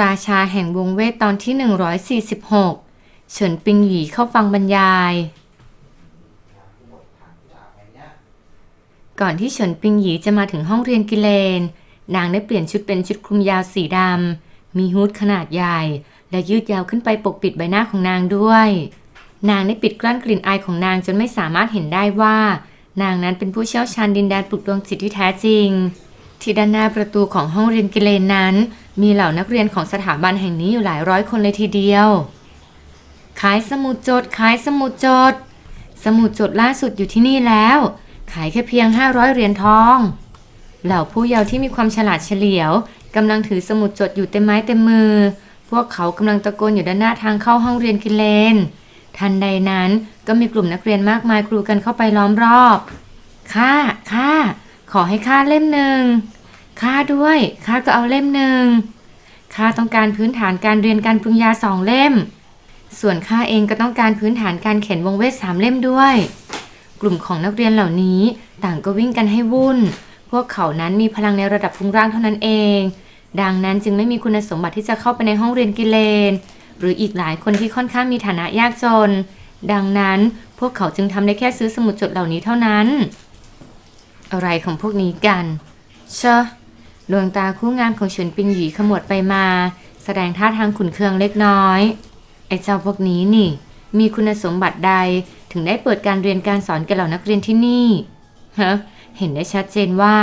ราชาแห่งวงเวทตอนที่ 146 เฉินปิงหยีเข้าฟังบรรยาย ก่อนที่เฉินปิงหยีจะมาถึงห้องเรียนกิเลน นางได้เปลี่ยนชุดเป็นชุดคลุมยาวสีดำ มีฮูดขนาดใหญ่ และยืดยาวขึ้นไปปกปิดใบหน้าของนางด้วย นางได้ปิดกลั้นกลิ่นอายของนางจนไม่สามารถเห็นได้ว่า นางนั้นเป็นผู้เชี่ยวชาญดินแดนปลุกดวงจิตที่แท้จริง ที่ด้านหน้าประตูของห้องเรียนกิเลนนั้น มีเหล่านักเรียนของสถาบันแห่งนี้อยู่หลายร้อยคนเลยทีเดียว ขายสมุดจด ขายสมุดจด สมุดจดล่าสุดอยู่ที่นี่แล้ว ขายแค่เพียง 500 เหรียญทอง เหล่าผู้เยาว์ที่มีความฉลาดเฉลียวกำลังถือสมุดจดอยู่เต็มไม้เต็มมือ พวกเขากำลังตะโกนอยู่ด้านหน้าทางเข้าห้องเรียนกิเลน ทันใดนั้นก็มีกลุ่มนักเรียนมากมายกรูกันเข้าไปล้อมรอบ ข้า ข้า ขอให้ข้าเล่มหนึ่ง ข้าด้วยข้าก็เอาเล่มหนึ่งข้าต้องการพื้นฐานการเรียนการปรุงยาสองเล่ม ส่วนข้าเองก็ต้องการพื้นฐานการเขียนวงเวทสามเล่มด้วย กลุ่มของนักเรียนเหล่านี้ต่างก็วิ่งกันให้วุ่น พวกเขานั้นมีพลังในระดับพุงร่างเท่านั้นเอง ดังนั้นจึงไม่มีคุณสมบัติที่จะเข้าไปในห้องเรียนกิเลน หรืออีกหลายคนที่ค่อนข้างมีฐานะยากจน ดังนั้นพวกเขาจึงทำได้แค่ซื้อสมุดจดเหล่านี้เท่านั้น อะไรของพวกนี้กันเชอะ ดวงตาคู่งามของเฉินปิงหยีขมวดไปมา แสดงท่าทางขุนเคืองเล็กน้อย ไอ้เจ้าพวกนี้นี่ มีคุณสมบัติใดถึงได้เปิดการเรียนการสอนแก่เหล่านักเรียนที่นี่ฮะเห็นได้ชัดเจนว่า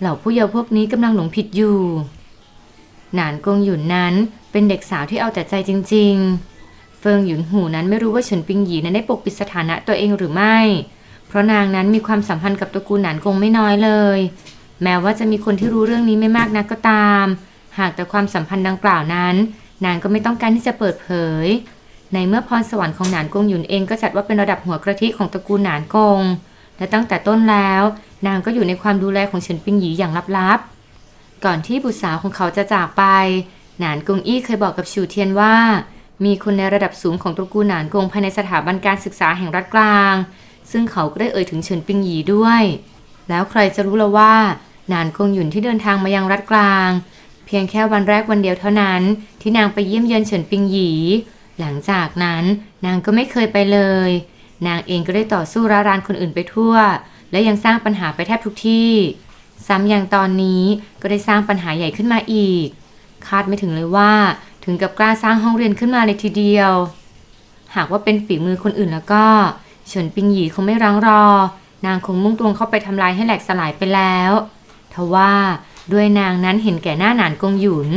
เหล่าผู้เยาว์พวกนี้กำลังหลงผิดอยู่ หนานกงหยุนนั้นเป็นเด็กสาวที่เอาแต่ใจจริง ๆ เฟิงหยุนหูนั้นไม่รู้ว่าเฉินปิงหยีนั้นได้ปกปิดสถานะตัวเองหรือไม่ เพราะนางนั้นมีความสัมพันธ์กับตระกูลหนานกงไม่น้อยเลย แม้ว่าจะมีคนที่รู้เรื่องนี้ไม่มากนักก็ตาม หากแต่ความสัมพันธ์ดังกล่าวนั้น นางก็ไม่ต้องการที่จะเปิดเผย ในเมื่อพรสวรรค์ของหนานกงหยุนเองก็จัดว่าเป็นระดับหัวกระทิของตระกูลหนานกง และตั้งแต่ต้นแล้ว นางก็อยู่ในความดูแลของเฉินปิงหยีอย่างลับๆ ก่อนที่บุตรสาวของเขาจะจากไป หนานกงอี้เคยบอกกับชูเทียนว่า มีคนในระดับสูงของตระกูลหนานกงภายในสถาบันการศึกษาแห่งรัฐกลาง ซึ่งเขาก็ได้เอ่ยถึงเฉินปิงหยีด้วย แล้วใครจะรู้ละว่า นานกงหยุนที่เดินทางมายังรัฐกลาง เพียงแค่วันแรกวันเดียวเท่านั้น ที่นางไปเยี่ยมเยือนเฉินปิงหยี หลังจากนั้นนางก็ไม่เคยไปเลย นางเองก็ได้ต่อสู้ร้ารานคนอื่นไปทั่ว และยังสร้างปัญหาไปแทบทุกที่ ซ้ำอยังตอนนี้ก็ได้สร้างปัญหาใหญ่ขึ้นมาอีก คาดไม่ถึงเลยว่า ถึงกับกล้าสร้างห้องเรียนขึ้นมาเลยทีเดียว หากว่าเป็นฝีมือคนอื่นแล้วก็เฉินปิงหยีคงไม่รังรอ นางคงมุ่งตรงเข้าไปทำลายให้แหลกสลายไปแล้ว ว่า ด้วยนางนั้นเห็นแก่หน้าหนานกงหยุน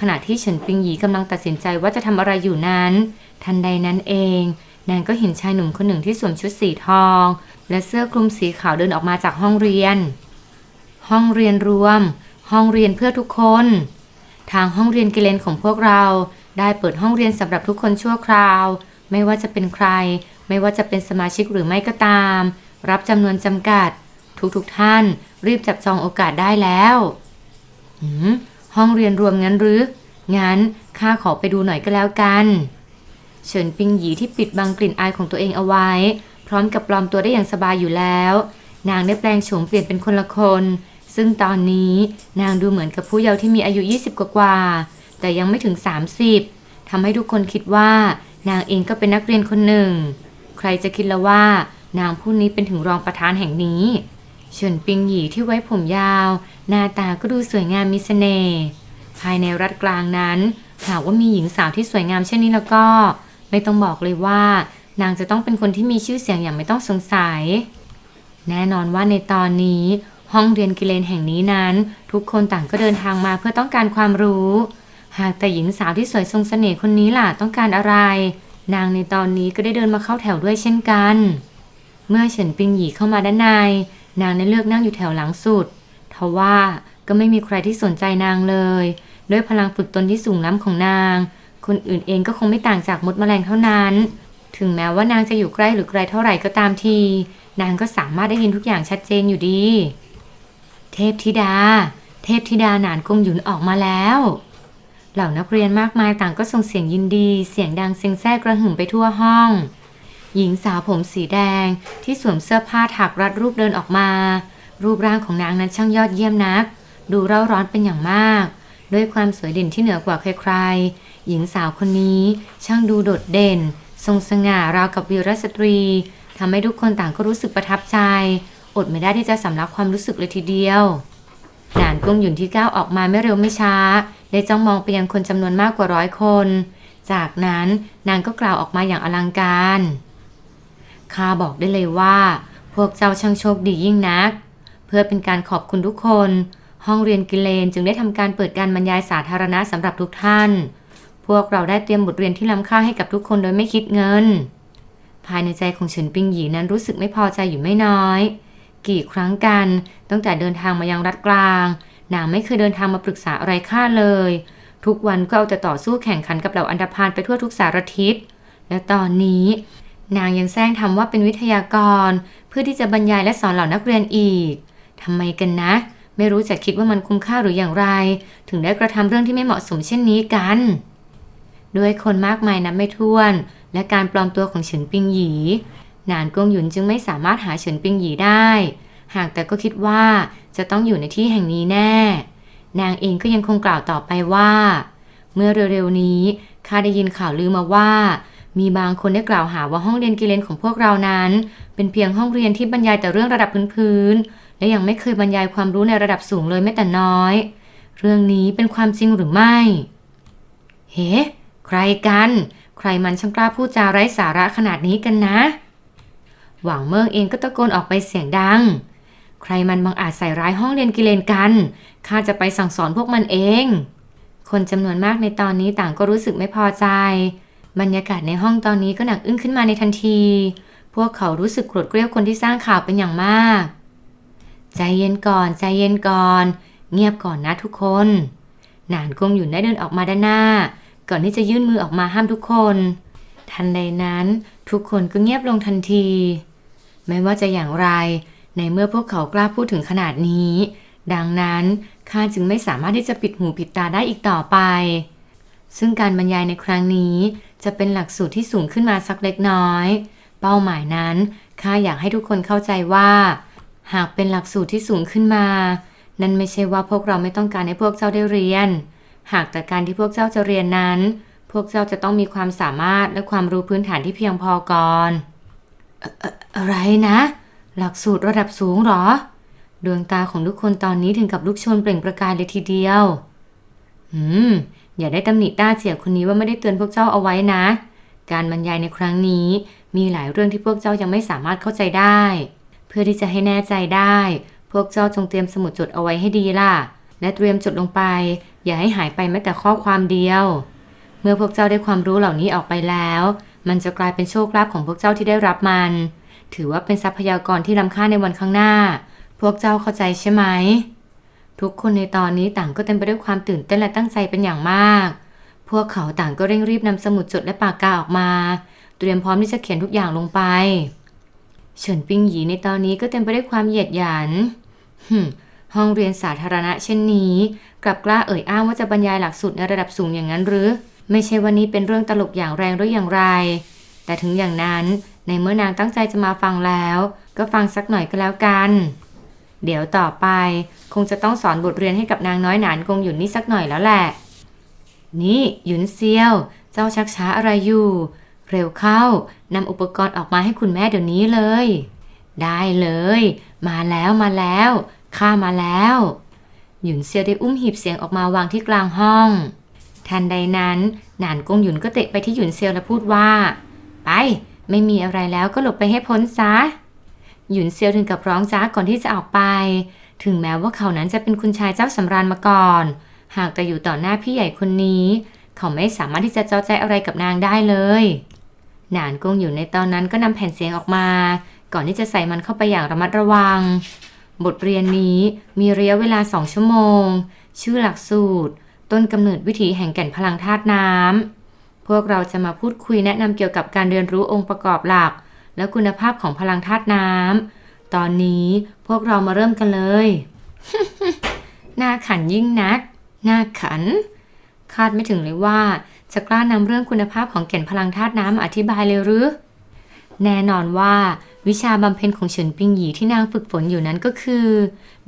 ขณะที่เฉินปิงหยีกำลังตัดสินใจว่าจะทำอะไรอยู่นั้น ทันใดนั้นเอง นางก็เห็นชายหนุ่มคนหนึ่งที่สวมชุดสีทอง และเสื้อคลุมสีขาวเดินออกมาจากห้องเรียน ห้องเรียนรวม ห้องเรียนเพื่อทุกคน ทางห้องเรียนกิเลนของพวกเราได้เปิดห้องเรียนสำหรับทุกคนชั่วคราว ไม่ว่าจะเป็นใคร ไม่ว่าจะเป็นสมาชิกหรือไม่ก็ตาม รับจำนวนจำกัด ทุกๆทท่าน รีบจับจองโอกาสได้แล้วหืมห้องเรียนรวมงั้นหรือ งั้นข้าขอไปดูหน่อยก็แล้วกัน เฉินปิงหยีที่ปิดบังกลิ่นอายของตัวเองเอาไว้ พร้อมกับปลอมตัวได้อย่างสบายอยู่แล้ว นางได้แปลงโฉมเปลี่ยนเป็นคนละคน ซึ่งตอนนี้นางดูเหมือนกับผู้เยาว์ที่มีอายุ 20 กว่าๆแต่ยังไม่ถึง 30ทำให้ทุกคนคิดว่า นางเองก็เป็นนักเรียนคนหนึ่ง ใครจะคิดละว่า นางผู้นี้เป็นถึงรองประธานแห่งนี้ เฉินปิงหยีที่ไว้ผมยาว หน้าตาก็ดูสวยงามมีเสน่ห์ภายในรัฐกลางนั้นหากว่ามีหญิงสาวที่สวยงามเช่นนี้แล้วก็ ไม่ต้องบอกเลยว่า นางจะต้องเป็นคนที่มีชื่อเสียงอย่างไม่ต้องสงสัย แน่นอนว่าในตอนนี้ ห้องเรียนกิเลนแห่งนี้นั้น ทุกคนต่างก็เดินทางมาเพื่อต้องการความรู้ หากแต่หญิงสาวที่สวยทรงเสน่ห์คนนี้ล่ะต้องการอะไร นางในตอนนี้ก็ได้เดินมาเข้าแถวด้วยเช่นกัน เมื่อเฉินปิงหยีเข้ามาด้านใน นางได้เลือกนั่งอยู่แถวหลังสุดทว่าก็ไม่มีใครที่สนใจนางเลย ด้วยพลังฝึกตนที่สูงล้ำของนาง คนอื่นเองก็คงไม่ต่างจากมดแมลงเท่านั้น ถึงแม้ว่านางจะอยู่ใกล้หรือไกลเท่าไหร่ก็ตามที นางก็สามารถได้ยินทุกอย่างชัดเจนอยู่ดี เทพธิดา เทพธิดาหนานกงหยุนออกมาแล้ว เหล่านักเรียนมากมายต่างก็ส่งเสียงยินดี เสียงดังเซ็งแซ่กระหึ่มไปทั่วห้อง หญิงสาวผมสีแดงที่สวมเสื้อผ้าถักรัดรูปเดินออกมา รูปร่างของนางนั้นช่างยอดเยี่ยมนัก ดูเร่าร้อนเป็นอย่างมาก ด้วยความสวยเด่นที่เหนือกว่าใครๆ หญิงสาวคนนี้ช่างดูโดดเด่น ทรงสง่าราวกับวีรสตรีทำให้ทุกคนต่างก็รู้สึกประทับใจ อดไม่ได้ที่จะสำลักความรู้สึกเลยทีเดียวหนานกงหยุนที่ก้าวออกมาไม่เร็วไม่ช้า ได้จ้องมองไปยังคนจำนวนมากกว่าร้อยคน จากนั้นนางก็กล่าวออกมาอย่างอลังการ ข้าบอกได้เลยว่า พวกเจ้าช่างโชคดียิ่งนัก เพื่อเป็นการขอบคุณทุกคน ห้องเรียนกิเลนจึงได้ทำการเปิดการบรรยายสาธารณะสำหรับทุกท่าน พวกเราได้เตรียมบทเรียนที่ล้ำค่าให้กับทุกคนโดยไม่คิดเงิน ภายในใจของเฉินปิงหยีนั้นรู้สึกไม่พอใจอยู่ไม่น้อย กี่ครั้งกันตั้งแต่เดินทางมายังรัฐกลางนางไม่เคยเดินทางมาปรึกษาอะไรข้าเลย ทุกวันก็เอาแต่ต่อสู้แข่งขันกับเหล่าอันดพานไปทั่วทุกสารทิศและตอนนี้ นางยังแซงทำว่าเป็นวิทยากร เพื่อที่จะบรรยายและสอนเหล่านักเรียนอีกทำไมกันนะ ไม่รู้จะคิดว่ามันคุ้มค่าหรืออย่างไร ถึงได้กระทำเรื่องที่ไม่เหมาะสมเช่นนี้กัน ด้วยคนมากมายนับไม่ถ้วน และการปลอมตัวของเฉินปิงหยีนานกงหยุนจึงไม่สามารถหาเฉินปิงหยีได้ หากแต่ก็คิดว่าจะต้องอยู่ในที่แห่งนี้แน่ นางเองก็ยังคงกล่าวต่อไปว่า เมื่อเร็วๆนี้ข้าได้ยินข่าวลือมาว่า มีบางคนได้กล่าวหาว่าห้องเรียนกิเลนของพวกเรานั้น เป็นเพียงห้องเรียนที่บรรยายแต่เรื่องระดับพื้นๆและยังไม่เคยบรรยายความรู้ในระดับสูงเลยแม้แต่น้อย เรื่องนี้เป็นความจริงหรือไม่ เฮ้ใครกัน ใครมันช่างกล้าพูดจาไร้สาระขนาดนี้กันนะ หวังเมิงเองก็ตะโกนออกไปเสียงดัง ใครมันบังอาจใส่ร้ายห้องเรียนกิเลนกันข้าจะไปสั่งสอนพวกมันเอง คนจำนวนมากในตอนนี้ต่างก็รู้สึกไม่พอใจ บรรยากาศในห้องตอนนี้ก็หนักอึ้งขึ้นมาในทันที พวกเขารู้สึกโกรธเกลียวคนที่สร้างข่าวเป็นอย่างมาก ใจเย็นก่อน ใจเย็นก่อน เงียบก่อนนะทุกคน หนานกงหยุนได้เดินออกมาด้านหน้า ก่อนที่จะยื่นมือออกมาห้ามทุกคน ทันใดนั้น ทุกคนก็เงียบลงทันที ไม่ว่าจะอย่างไร ในเมื่อพวกเขากล้าพูดถึงขนาดนี้ ดังนั้นข้าจึงไม่สามารถที่จะปิดหูปิดตาได้อีกต่อไป ซึ่งการบรรยายในครั้งนี้ จะเป็นหลักสูตรที่สูงขึ้นมาสักเล็กน้อย เป้าหมายนั้นข้าอยากให้ทุกคนเข้าใจว่า หากเป็นหลักสูตรที่สูงขึ้นมา นั่นไม่ใช่ว่าพวกเราไม่ต้องการให้พวกเจ้าได้เรียน หากแต่การที่พวกเจ้าจะเรียนนั้น พวกเจ้าจะต้องมีความสามารถและความรู้พื้นฐานที่เพียงพอก่อนเอ่อะไรนะ หลักสูตรระดับสูงหรอ ดวงตาของทุกคนตอนนี้ถึงกับลุกชนเปล่งประกายเลยทีเดียว อืม อย่าได้ตำหนิต้าเจียคนนี้ว่าไม่ได้เตือนพวกเจ้าเอาไว้นะ การบรรยายในครั้งนี้ มีหลายเรื่องที่พวกเจ้ายังไม่สามารถเข้าใจได้ เพื่อที่จะให้แน่ใจได้ พวกเจ้าจงเตรียมสมุดจดเอาไว้ให้ดีล่ะ และเตรียมจดลงไป อย่าให้หายไปแม้แต่ข้อความเดียว เมื่อพวกเจ้าได้ความรู้เหล่านี้ออกไปแล้ว มันจะกลายเป็นโชคลาภของพวกเจ้าที่ได้รับมัน ถือว่าเป็นทรัพยากรที่ล้ำค่าในวันข้างหน้า พวกเจ้าเข้าใจใช่ไหม ทุกคนในตอนนี้ต่างก็เต็มไปด้วยความตื่นเต้นและตั้งใจเป็นอย่างมาก พวกเขาต่างก็เร่งรีบนำสมุดจดและปากกาออกมา เตรียมพร้อมที่จะเขียนทุกอย่างลงไปเฉินปิงหยีในตอนนี้ก็เต็มไปด้วยความเหยียดหยันหึห้องเรียนสาธารณะเช่นนี้ กลับกล้าเอ่ยอ้างว่าจะบรรยายหลักสูตรในระดับสูงอย่างนั้นหรือ ไม่ใช่วันนี้เป็นเรื่องตลกอย่างแรงหรืออย่างไร แต่ถึงอย่างนั้นในเมื่อนางตั้งใจจะมาฟังแล้ว ก็ฟังสักหน่อยก็แล้วกัน เดี๋ยวต่อไป คงจะต้องสอนบทเรียนให้กับนางน้อยหนานกงหยุนนี่สักหน่อยแล้วแหละ นี่หยุนเซียว เจ้าชักช้าอะไรอยู่ เร็วเข้านำอุปกรณ์ออกมาให้คุณแม่เดี๋ยวนี้เลย ได้เลย มาแล้วมาแล้วข้ามาแล้ว หยุนเซียวได้อุ้มหีบเสียงออกมาวางที่กลางห้อง ทันใดนั้นหนานกงหยุนก็เตะไปที่หยุนเซียวและพูดว่า ไป ไม่มีอะไรแล้วก็หลบไปให้พ้นซะ หยุนเซียวถึงกับร้องจ้าก่อนที่จะออกไป ถึงแม้ว่าเขานั้นจะเป็นคุณชายเจ้าสำราญมาก่อน หากแต่อยู่ต่อหน้าพี่ใหญ่คนนี้ เขาไม่สามารถที่จะเจ้าใจอะไรกับนางได้เลยหนานกงอยู่ในตอนนั้นก็นำแผ่นเสียงออกมา ก่อนที่จะใส่มันเข้าไปอย่างระมัดระวัง บทเรียนนี้มีระยะเวลาสองชั่วโมง ชื่อหลักสูตร ต้นกำเนิดวิถีแห่งแก่นพลังธาตุน้ำพวกเราจะมาพูดคุยแนะนำเกี่ยวกับการเรียนรู้องค์ประกอบหลัก และคุณภาพของพลังธาตุน้ำ ตอนนี้พวกเรามาเริ่มกันเลยน่าขันยิ่งนักน่าขัน คาดไม่ถึงเลยว่าจะกล้านำเรื่องคุณภาพของแก่นพลังธาตุน้ำอธิบายเลยหรือ แน่นอนว่า วิชาบำเพ็ญของเฉินปิงหยีที่นางฝึกฝนอยู่นั้นก็คือ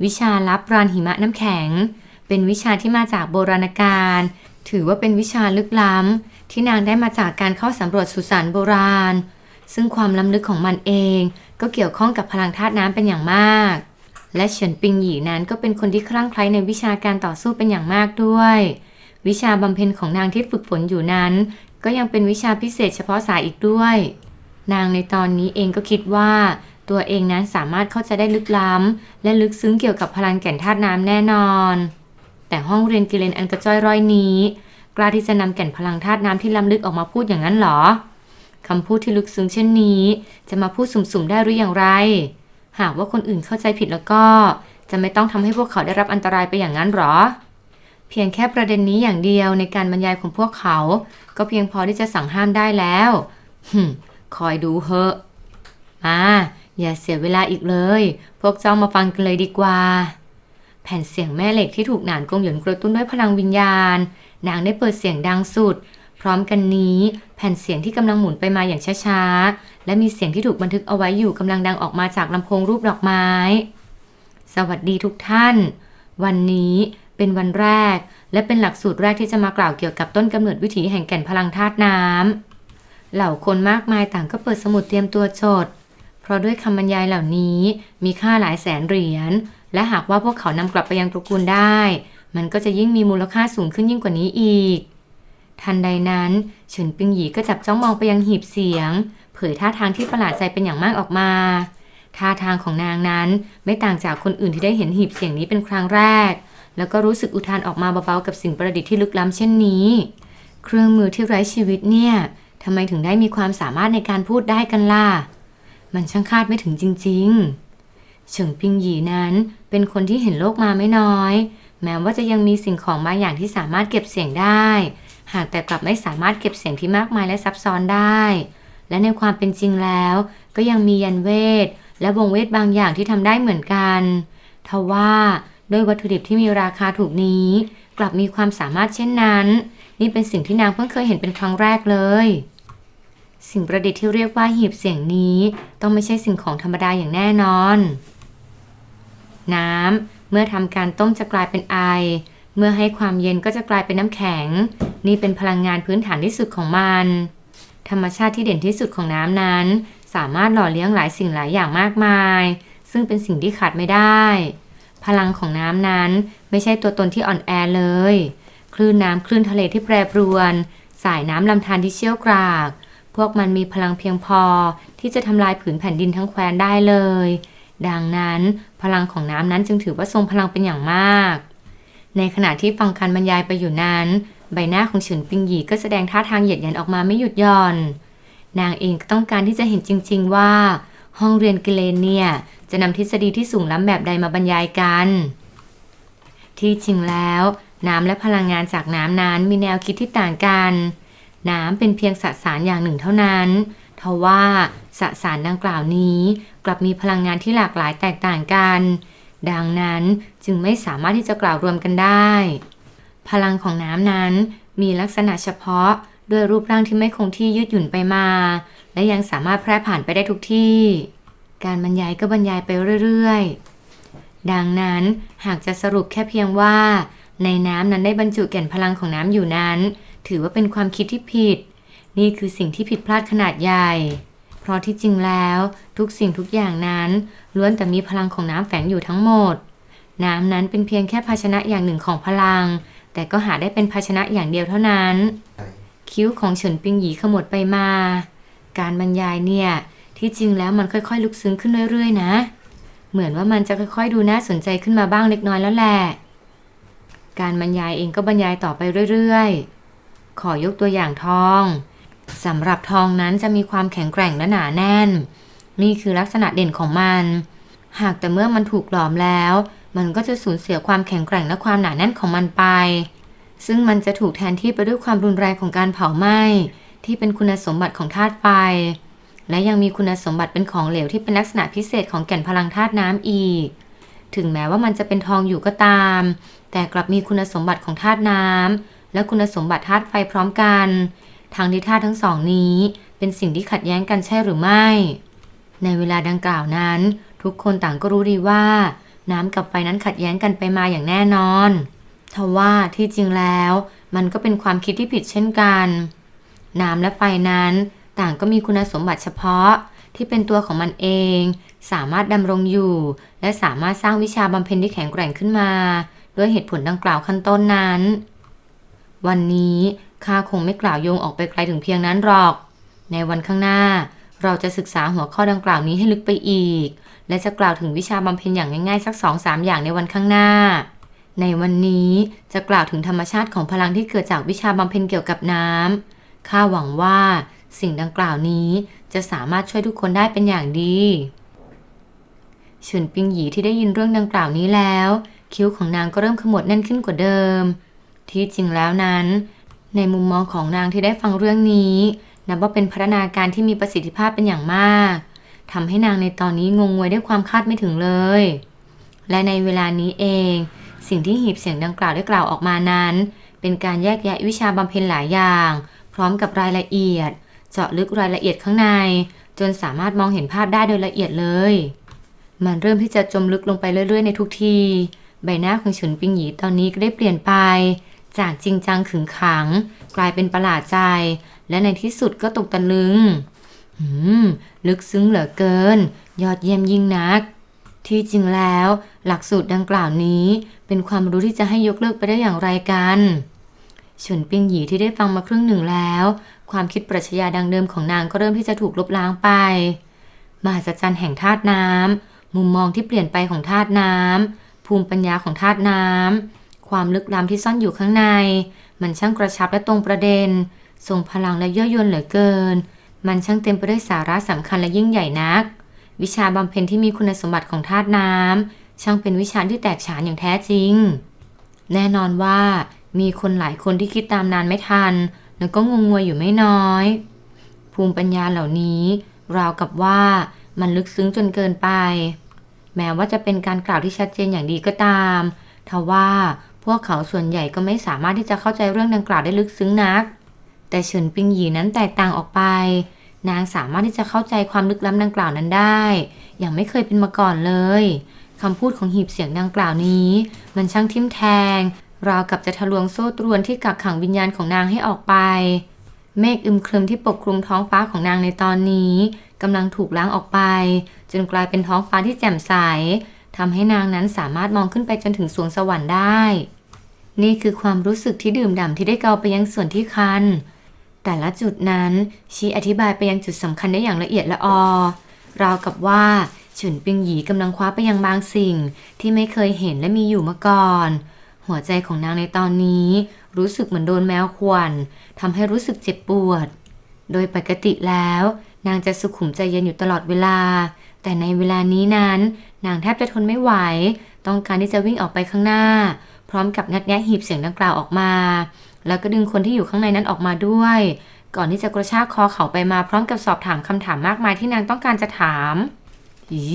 วิชาลับรานหิมะน้ำแข็งเเป็นวิชาที่มาจากโบราณกาลถือว่าเป็นวิชาลึกล้ำที่นางได้มาจากการเข้าสำรวจสุสานโบราณ ซึ่งความล้ำลึกของมันเองก็เกี่ยวข้องกับพลังธาตุน้ำเป็นอย่างมาก และเฉินปิงหยีนั้นก็เป็นคนที่คลั่งไคล้ในวิชาการต่อสู้เป็นอย่างมากด้วย วิชาบำเพ็ญของนางที่ฝึกฝนอยู่นั้น ก็ยังเป็นวิชาพิเศษเฉพาะสายอีกด้วย นางในตอนนี้เองก็คิดว่า ตัวเองนั้นสามารถเข้าใจได้ลึกล้ำและลึกซึ้งเกี่ยวกับพลังแก่นธาตุน้ำแน่นอน แต่ห้องเรียนกิเลนอันกระจ้อยร่อยนี้ กล้าที่จะนำแก่นพลังธาตุน้ำที่ล้ำลึกออกมาพูดอย่างนั้นหรอำพูดที่ลึกซึ้งเช่นนี้ จะมาพูดสุ่มๆได้หรืออย่างไร หากว่าคนอื่นเข้าใจผิดแล้วก็ จะไม่ต้องทำให้พวกเขาได้รับอันตรายไปอย่างนั้นหรอ เพียงแค่ประเด็นนี้อย่างเดียวในการบรรยายของพวกเขา ก็เพียงพอที่จะสั่งห้ามได้แล้วหึคอยดูเหอะ มา อย่าเสียเวลาอีกเลย พวกเจ้ามาฟังกันเลยดีกว่า แผ่นเสียงแม่เหล็กที่ถูกหนานกงหยนกระตุ้นด้วยพลังวิญญาณ นางได้เปิดเสียงดังสุด พร้อมกันนี้ แผ่นเสียงที่กำลังหมุนไปมาอย่างช้าๆ และมีเสียงที่ถูกบันทึกเอาไว้อยู่กำลังดังออกมาจากลำโพงรูปดอกไม้ สวัสดีทุกท่าน วันนี้เป็นวันแรก และเป็นหลักสูตรแรกที่จะมากล่าวเกี่ยวกับต้นกำเนิดวิถีแห่งแก่นพลังธาตุน้ำเหล่าคนมากมายต่างก็เปิดสมุดเตรียมตัวจด เพราะด้วยคำบรรยายเหล่านี้มีค่าหลายแสนเหรียญ และหากว่าพวกเขานำกลับไปยังตระกูลได้ มันก็จะยิ่งมีมูลค่าสูงขึ้นยิ่งกว่านี้อีก ทันใดนั้นเฉินปิงหยีก็จับจ้องมองไปยังหีบเสียง เผยท่าทางที่ประหลาดใจเป็นอย่างมากออกมา ท่าทางของนางนั้นไม่ต่างจากคนอื่นที่ได้เห็นหีบเสียงนี้เป็นครั้งแรก แล้วก็รู้สึกอุทานออกมาเบาๆกับสิ่งประดิษฐ์ที่ลึกล้ำเช่นนี้ เครื่องมือที่ไร้ชีวิตเนี่ยทำไมถึงได้มีความสามารถในการพูดได้กันล่ะ มันช่างคาดไม่ถึงจริง ๆ เฉิงปิงหยีนั้นเป็นคนที่เห็นโลกมาไม่น้อย แม้ว่าจะยังมีสิ่งของบางอย่างที่สามารถเก็บเสียงได้ หากแต่กลับไม่สามารถเก็บเสียงที่มากมายและซับซ้อนได้ และในความเป็นจริงแล้ว ก็ยังมียันเวท และวงเวทบางอย่างที่ทำได้เหมือนกันทว่าด้วยวัตถุดิบที่มีราคาถูกนี้ กลับมีความสามารถเช่นนั้น นี่เป็นสิ่งที่นางเพิ่งเคยเห็นเป็นครั้งแรกเลย สิ่งประดิษฐ์ที่เรียกว่าหีบเสียงนี้ ต้องไม่ใช่สิ่งของธรรมดาอย่างแน่นอน น้ำเมื่อทำการต้มจะกลายเป็นไอ เมื่อให้ความเย็นก็จะกลายเป็นน้ำแข็ง นี่เป็นพลังงานพื้นฐานที่สุดของมัน ธรรมชาติที่เด่นที่สุดของน้ำนั้น สามารถหล่อเลี้ยงหลายสิ่งหลายอย่างมากมาย ซึ่งเป็นสิ่งที่ขาดไม่ได้ พลังของน้ำนั้นไม่ใช่ตัวตนที่อ่อนแอเลย คลื่นน้ำคลื่นทะเลที่แปรปรวน สายน้ำลำธารที่เชี่ยวกราก พวกมันมีพลังเพียงพอที่จะทำลายผืนแผ่นดินทั้งแคว้นได้เลย ดังนั้นพลังของน้ำนั้นจึงถือว่าทรงพลังเป็นอย่างมาก ในขณะที่ฟังการบรรยายไปอยู่นั้น ใบหน้าของเฉินปิงหยีก็แสดงท่าทางเหยียดหยันออกมาไม่หยุดหย่อน นางเองก็ต้องการที่จะเห็นจริง ๆ ว่า ห้องเรียนกิเลนเนี่ย จะนำทฤษฎีที่สูงล้ำแบบใดมาบรรยายกัน ที่จริงแล้ว น้ำและพลังงานจากน้ำนั้นมีแนวคิดที่ต่างกัน น้ำเป็นเพียงสสารอย่างหนึ่งเท่านั้นทว่าสสารดังกล่าวนี้ กลับมีพลังงานที่หลากหลายแตกต่างกัน ดังนั้นจึงไม่สามารถที่จะกล่าวรวมกันได้ พลังของน้ำนั้นมีลักษณะเฉพาะด้วยรูปร่างที่ไม่คงที่ยืดหยุ่นไปมา และยังสามารถแพร่ผ่านไปได้ทุกที่ การบรรยายก็บรรยายไปเรื่อยๆ ดังนั้นหากจะสรุปแค่เพียงว่า ในน้ำนั้นได้บรรจุแก่นพลังของน้ำอยู่นั้น ถือว่าเป็นความคิดที่ผิด นี่คือสิ่งที่ผิดพลาดขนาดใหญ่ เพราะที่จริงแล้วทุกสิ่งทุกอย่างนั้น ล้วนแต่มีพลังของน้ำแฝงอยู่ทั้งหมด น้ำนั้นเป็นเพียงแค่ภาชนะอย่างหนึ่งของพลัง แต่ก็หาได้เป็นภาชนะอย่างเดียวเท่านั้น คิ้วของเฉินปิงหยีขมวดไปมา การบรรยายเนี่ย ที่จริงแล้วมันค่อยๆ ลึกซึ้งขึ้นเรื่อยๆ นะ เหมือนว่ามันจะค่อยๆ ดูน่าสนใจขึ้นมาบ้างเล็กน้อยแล้วแหละ การบรรยายเองก็บรรยายต่อไปเรื่อยๆ ขอยกตัวอย่างทอง สำหรับทองนั้นจะมีความแข็งแกร่งและหนาแน่น นี่คือลักษณะเด่นของมัน หากแต่เมื่อมันถูกหลอมแล้ว มันก็จะสูญเสียความแข็งแกร่งและความหนาแน่นของมันไป ซึ่งมันจะถูกแทนที่ไปด้วยความรุนแรงของการเผาไหม้ที่เป็นคุณสมบัติของธาตุไฟ และยังมีคุณสมบัติเป็นของเหลวที่เป็นลักษณะพิเศษของแก่นพลังธาตุน้ำอีก ถึงแม้ว่ามันจะเป็นทองอยู่ก็ตาม แต่กลับมีคุณสมบัติของธาตุน้ำและคุณสมบัติธาตุไฟพร้อมกัน ทางที่าทั้งสองนี้เป็นสิ่งที่ขัดแย้งกันใช่หรือไม่ ในเวลาดังกล่าวนั้น ทุกคนต่างก็รู้ดีว่า น้ำกับไฟนั้นขัดแย้งกันไปมาอย่างแน่นอนทว่าที่จริงแล้วมันก็เป็นความคิดที่ผิดเช่นกัน น้ำและไฟนั้นต่างก็มีคุณสมบัติเฉพาะที่เป็นตัวของมันเอง สามารถดำรงอยู่ และสามารถสร้างวิชาบำเพ็ญที่แข็งแกร่งขึ้นมา ด้วยเหตุผลดังกล่าวขั้นต้นนั้น วันนี้ ข้าคงไม่กล่าวโยงออกไปไกลถึงเพียงนั้นหรอก ในวันข้างหน้า เราจะศึกษาหัวข้อดังกล่าวนี้ให้ลึกไปอีก และจะกล่าวถึงวิชาบำเพ็ญอย่างง่ายๆสักสองสามอย่างในวันข้างหน้า ในวันนี้จะกล่าวถึงธรรมชาติของพลังที่เกิดจากวิชาบำเพ็ญเกี่ยวกับน้ำข้าหวังว่าสิ่งดังกล่าวนี้จะสามารถช่วยทุกคนได้เป็นอย่างดีเฉินปิงหยีที่ได้ยินเรื่องดังกล่าวนี้แล้ว คิ้วของนางก็เริ่มขมวดแน่นขึ้นกว่าเดิม ที่จริงแล้วนั้น ในมุมมองของนางที่ได้ฟังเรื่องนี้ นับว่าเป็นพัฒนาการที่มีประสิทธิภาพเป็นอย่างมากทำให้นางในตอนนี้งงงวยด้วยความคาดไม่ถึงเลย และในเวลานี้เอง สิ่งที่หีบเสียงดังกล่าวได้กล่าวออกมานั้น เป็นการแยกแยะวิชาบำเพ็ญหลายอย่าง พร้อมกับรายละเอียด เจาะลึกรายละเอียดข้างใน จนสามารถมองเห็นภาพได้โดยละเอียดเลย มันเริ่มที่จะจมลึกลงไปเรื่อยๆ ในทุกที ใบหน้าของฉินปิงหยีตอนนี้ก็ได้เปลี่ยนไป จากจริงจังขึงขัง กลายเป็นประหลาดใจ และในที่สุดก็ตกตะลึงหืมลึกซึ้งเหลือเกิน ยอดเยี่ยมยิ่งนัก ที่จริงแล้ว หลักสูตรดังกล่าวนี้ เป็นความรู้ที่จะให้ยกเลิกไปได้อย่างไรกันเฉินปิงหยีที่ได้ฟังมาครึ่งหนึ่งแล้ว ความคิดปรัชญาดังเดิมของนางก็เริ่มที่จะถูกลบล้างไป มหัศจรรย์แห่งธาตุน้ำมุมมองที่เปลี่ยนไปของธาตุน้ำภูมิปัญญาของธาตุน้ำ ความลึกล้ำที่ซ่อนอยู่ข้างใน มันช่างกระชับและตรงประเด็นทรงพลังและเย่อยนเหลือเกิน มันช่างเต็มไปด้วยสาระสำคัญและยิ่งใหญ่นัก วิชาบำเพ็ญที่มีคุณสมบัติของธาตุน้ำช่างเป็นวิชาที่แตกฉานอย่างแท้จริง แน่นอนว่า มีคนหลายคนที่คิดตามนานไม่ทัน แล้วก็งงงวยอยู่ไม่น้อย ภูมิปัญญาเหล่านี้ ราวกับว่ามันลึกซึ้งจนเกินไป แม้ว่าจะเป็นการกล่าวที่ชัดเจนอย่างดีก็ตามทว่า พวกเขาส่วนใหญ่ก็ไม่สามารถที่จะเข้าใจเรื่องดังกล่าวได้ลึกซึ้งนัก แต่เฉินปิงหยีนั้นแตกต่างออกไป นางสามารถที่จะเข้าใจความลึกล้ำดังกล่าวนั้นได้ อย่างไม่เคยเป็นมาก่อนเลยคำพูดของหีบเสียงดังกล่าวนี้ มันช่างทิ่มแทง ราวกับจะทะลวงโซ่ตรวนที่กักขังวิญญาณของนางให้ออกไป เมฆอึมครึมที่ปกคลุมท้องฟ้าของนางในตอนนี้กำลังถูกล้างออกไป จนกลายเป็นท้องฟ้าที่แจ่มใส ทำให้นางนั้นสามารถมองขึ้นไปจนถึงสวงสวรรค์ได้ นี่คือความรู้สึกที่ดื่มด่ำที่ได้เกาไปยังส่วนที่คัน แต่ละจุดนั้นชี้อธิบายไปยังจุดสำคัญได้อย่างละเอียดละออ ราวกับว่าฉินปิงหยีกำลังคว้าไปยังบางสิ่ง ที่ไม่เคยเห็นและมีอยู่มาก่อน หัวใจของนางในตอนนี้ รู้สึกเหมือนโดนแมวข่วนทำให้รู้สึกเจ็บปวด โดยปกติแล้ว นางจะสุขุมใจเย็นอยู่ตลอดเวลา แต่ในเวลานี้นั้น นางแทบจะทนไม่ไหว ต้องการที่จะวิ่งออกไปข้างหน้า พร้อมกับงัดแงะหีบเสียงดังกล่าวออกมา แล้วก็ดึงคนที่อยู่ข้างในนั้นออกมาด้วย ก่อนที่จะกระชากคอเขาไปมาพร้อมกับสอบถามคำถามมากมายที่นางต้องการจะถามอี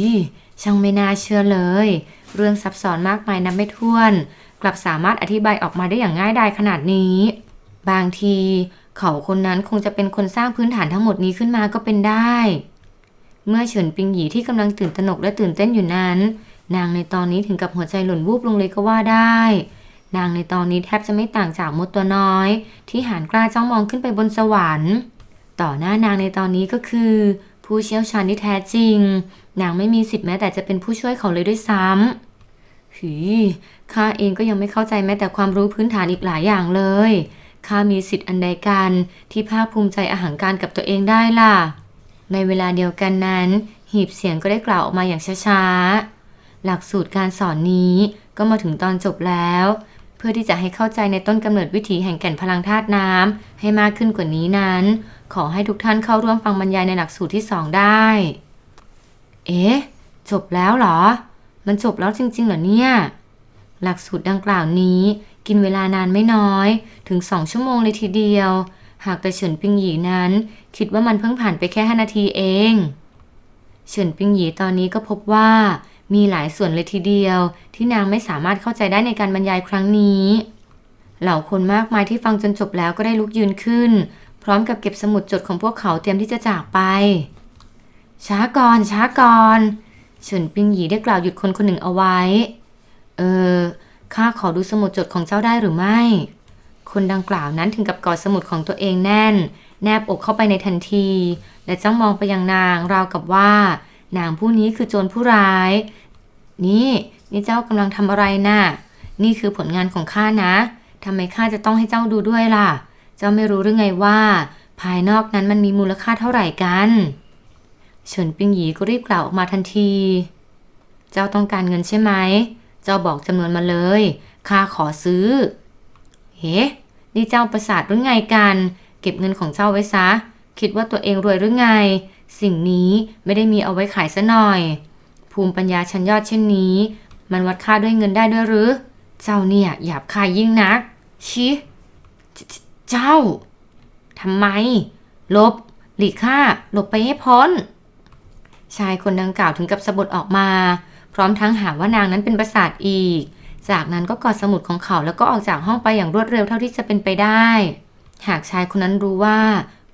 ช่างไม่น่าเชื่อเลย เรื่องซับซ้อนมากมายนับไม่ถ้วน กลับสามารถอธิบายออกมาได้อย่างง่ายดายขนาดนี้ บางที เขาคนนั้นคงจะเป็นคนสร้างพื้นฐานทั้งหมดนี้ขึ้นมาก็เป็นได้ เมื่อเฉินปิงหยีที่กำลังตื่นตระหนกและตื่นเต้นอยู่นั้น นางในตอนนี้ถึงกับหัวใจหล่นวูบลงเลยก็ว่าได้ นางในตอนนี้แทบจะไม่ต่างจากมดตัวน้อย ที่หานกล้าจ้องมองขึ้นไปบนสวรรค์ ต่อหน้านางในตอนนี้ก็คือ ผู้เชี่ยวชาญที่แท้จริง นางไม่มีสิทธิ์แม้แต่จะเป็นผู้ช่วยเขาเลยด้วยซ้ำหืข้าเองก็ยังไม่เข้าใจแม้แต่ความรู้พื้นฐานอีกหลายอย่างเลยข้ามีสิทธิ์อันใดกันที่ภาคภูมิใจอาหังการกับตัวเองได้ล่ะ ในเวลาเดียวกันนั้น หีบเสียงก็ได้กล่าวออกมาอย่างช้าๆ หลักสูตรการสอนนี้ก็มาถึงตอนจบแล้ว เพื่อที่จะให้เข้าใจในต้นกำเนิดวิถีแห่งแก่นพลังธาตุน้ำให้มากขึ้นกว่านี้นั้น ขอให้ทุกท่านเข้าร่วมฟังบรรยายในหลักสูตรที่สองได้ เอ๊ะ จบแล้วเหรอ มันจบแล้วจริงๆเหรอเนี่ย หลักสูตรดังกล่าวนี้กินเวลานานไม่น้อยถึงสองชั่วโมงเลยทีเดียว หากแต่เฉินปิงหยีนั้น คิดว่ามันเพิ่งผ่านไปแค่5นาทีเอง เฉินปิงหยีตอนนี้ก็พบว่า มีหลายส่วนเลยทีเดียว ที่นางไม่สามารถเข้าใจได้ในการบรรยายครั้งนี้ เหล่าคนมากมายที่ฟังจนจบแล้วก็ได้ลุกยืนขึ้น พร้อมกับเก็บสมุดจดของพวกเขาเตรียมที่จะจากไป ช้าก่อนช้าก่อนเฉินปิงหยีได้กล่าวหยุดคนคนหนึ่งเอาไว้ เออข้าขอดูสมุดจดของเจ้าได้หรือไม่ คนดังกล่าวนั้นถึงกับกอดสมุดของตัวเองแน่น แนบอกเข้าไปในทันที และจ้องมองไปยังนางราวกับว่า นางผู้นี้คือโจรผู้ร้าย นี่นี่เจ้ากำลังทำอะไรน่ะ นี่คือผลงานของข้านะทำไมข้าจะต้องให้เจ้าดูด้วยล่ะ เจ้าไม่รู้หรือไงว่า ภายนอกนั้นมันมีมูลค่าเท่าไหร่กันเฉินปิงหยีก็รีบกล่าวออกมาทันที เจ้าต้องการเงินใช่ไหม เจ้าบอกจำนวนมาเลย ข้าขอซื้อ เฮ้นี่เจ้าประสาทหรือไงกัน เก็บเงินของเจ้าไว้ซะ คิดว่าตัวเองรวยหรือไง สิ่งนี้ไม่ได้มีเอาไว้ขายซะหน่อย ภูมิปัญญาชั้นยอดเช่นนี้ มันวัดค่าด้วยเงินได้ด้วยหรือ เจ้าเนี่ยหยาบคายยิ่งนัก ชิเจเจ้าทำไม ลบ หลีกข้าหลบไปให้พ้น ชายคนดังกล่าวถึงกับสะบัดออกมา พร้อมทั้งหาว่านางนั้นเป็นประสาทอีก จากนั้นก็กอดสมุดของเขาแล้วก็ออกจากห้องไปอย่างรวดเร็วเท่าที่จะเป็นไปได้ หากชายคนนั้นรู้ว่า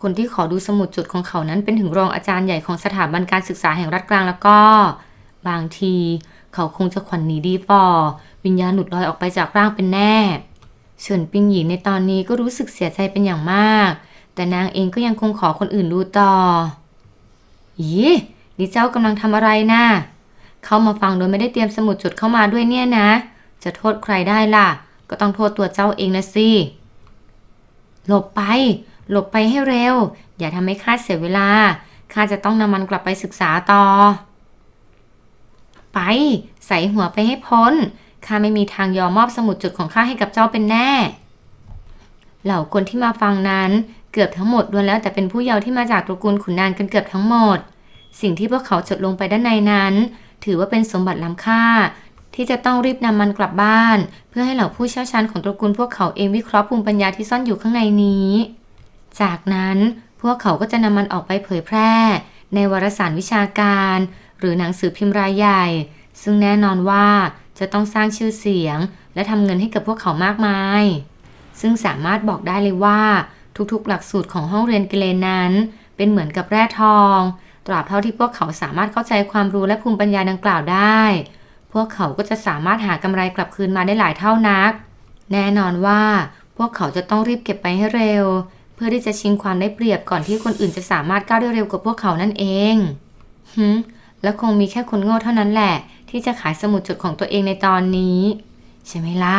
คนที่ขอดูสมุดจดของเขานั้นเป็นถึงรองอาจารย์ใหญ่ของสถาบันการศึกษาแห่งรัฐกลางแล้วก็ บางทีเขาคงจะขวัญหนีดีฟอวิญญาณหลุดลอยออกไปจากร่างเป็นแน่เฉินปิงหยีในตอนนี้ก็รู้สึกเสียใจเป็นอย่างมาก แต่นางเองก็ยังคงขอคนอื่นดูต่ออีนี่เจ้ากำลังทำอะไรนะ่ะ เข้ามาฟังโดยไม่ได้เตรียมสมุดจดเข้ามาด้วยเนี่ยนะ จะโทษใครได้ล่ะ ก็ต้องโทษตัวเจ้าเองนะสิ หลบไป หลบไปให้เร็ว อย่าทำให้ข้าเสียเวลา ข้าจะต้องนำมันกลับไปศึกษาต่อ ไป ใส่หัวไปให้พ้น ข้าไม่มีทางยอมมอบสมุดจดของข้าให้กับเจ้าเป็นแน่ เหล่าคนที่มาฟังนั้นเกือบทั้งหมดล้วนแล้วแต่เป็นผู้เยาว์ที่มาจากตระกูลขุนนางกันเกือบทั้งหมด สิ่งที่พวกเขาจดลงไปด้านในนั้น ถือว่าเป็นสมบัติล้ำค่า ที่จะต้องรีบนำมันกลับบ้าน เพื่อให้เหล่าผู้เชี่ยวชาญของตระกูลพวกเขาเองวิเคราะห์ภูมิปัญญาที่ซ่อนอยู่ข้างในนี้ จากนั้นพวกเขาก็จะนำมันออกไปเผยแพร่ ในวารสารวิชาการ หรือหนังสือพิมพ์รายใหญ่ ซึ่งแน่นอนว่าจะต้องสร้างชื่อเสียง และทำเงินให้กับพวกเขามากมาย ซึ่งสามารถบอกได้เลยว่า ทุกๆ หลักสูตรของห้องเรียนกิเลนนั้น เป็นเหมือนกับแร่ทอง ตราบเท่าที่พวกเขาสามารถเข้าใจความรู้และภูมิปัญญาดังกล่าวได้ พวกเขาก็จะสามารถหากำไรกลับคืนมาได้หลายเท่านัก แน่นอนว่า พวกเขาจะต้องรีบเก็บไปให้เร็ว เพื่อที่จะชิงความได้เปรียบก่อนที่คนอื่นจะสามารถก้าวได้เร็วกว่าพวกเขานั่นเองฮึและคงมีแค่คนโง่เท่านั้นแหละ ที่จะขายสมุดจดของตัวเองในตอนนี้ ใช่ไหมล่ะ